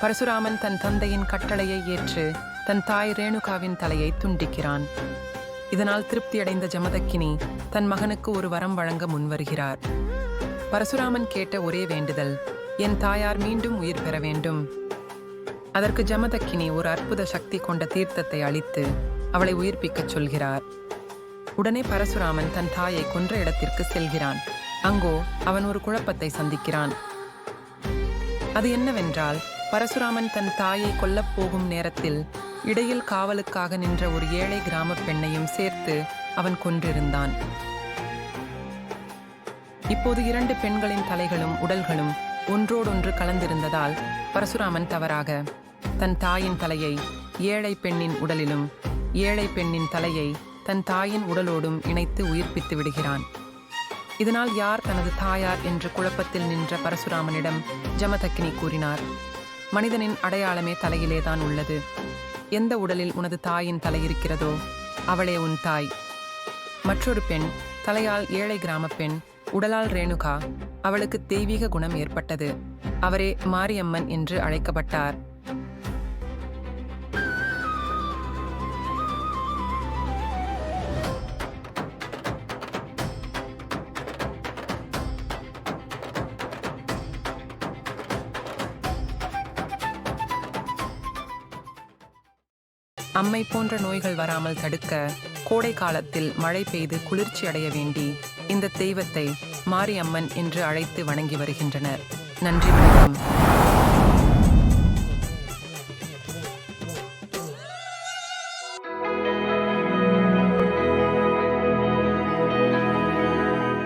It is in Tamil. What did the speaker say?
பரசுராமன் தன் தந்தையின் கட்டளையை ஏற்று தன் தாய் ரேணுகாவின் தலையை துண்டிக்கிறான். இதனால் திருப்தியடைந்த ஜமதக்கினி தன் மகனுக்கு ஒரு வரம் வழங்க முன்வருகிறார். பரசுராமன் கேட்ட ஒரே வேண்டுதல் என் தாயார் மீண்டும் உயிர் பெற வேண்டும். அதற்கு ஜமதக்கினி ஒரு அற்புத சக்தி கொண்ட தீர்த்தத்தை அளித்து அவளை உயிர்ப்பிக்கச் சொல்கிறார். உடனே பரசுராமன் தன் தாயை கொன்ற இடத்திற்கு செல்கிறான். அங்கோ அவன் ஒரு குழப்பத்தை சந்திக்கிறான். அது என்னவென்றால் பரசுராமன் தன் தாயை கொல்லப் போகும் நேரத்தில் இடையில் காவலுக்காக நின்ற ஒரு ஏழை கிராமப் பெண்ணையும் சேர்த்து அவன் கொன்றிருந்தான். இப்போது இரண்டு பெண்களின் தலைகளும் உடல்களும் ஒன்றோடொன்று கலந்திருந்ததால் பரசுராமன் தவறாக தன் தாயின் தலையை ஏழை பெண்ணின் உடலிலும் ஏழை பெண்ணின் தலையை தன் தாயின் உடலோடும் இணைத்து உயிர்ப்பித்து விடுகிறான். இதனால் யார் தனது தாயார் என்று குழப்பத்தில் நின்ற பரசுராமனிடம் ஜமதக்கினி கூறினார். மனிதனின் அடையாளமே தலையிலேதான் உள்ளது. எந்த உடலில் உனது தாயின் தலை இருக்கிறதோ அவளே உன் தாய். மற்றொரு பெண் தலையால் ஏழை கிராமப் பெண் உடலால் ரேணுகா அவளுக்கு தெய்வீக குணம் ஏற்பட்டது. அவரே மாரியம்மன் என்று அழைக்கப்பட்டார். அம்மை போன்ற நோய்கள் வராமல் தடுக்க கோடை காலத்தில் மழை பெய்து குளிர்ச்சி அடைய வேண்டி இந்த தெய்வத்தை மாரியம்மன் என்று அழைத்து வணங்கி வருகின்றனர். நன்றி வணக்கம்.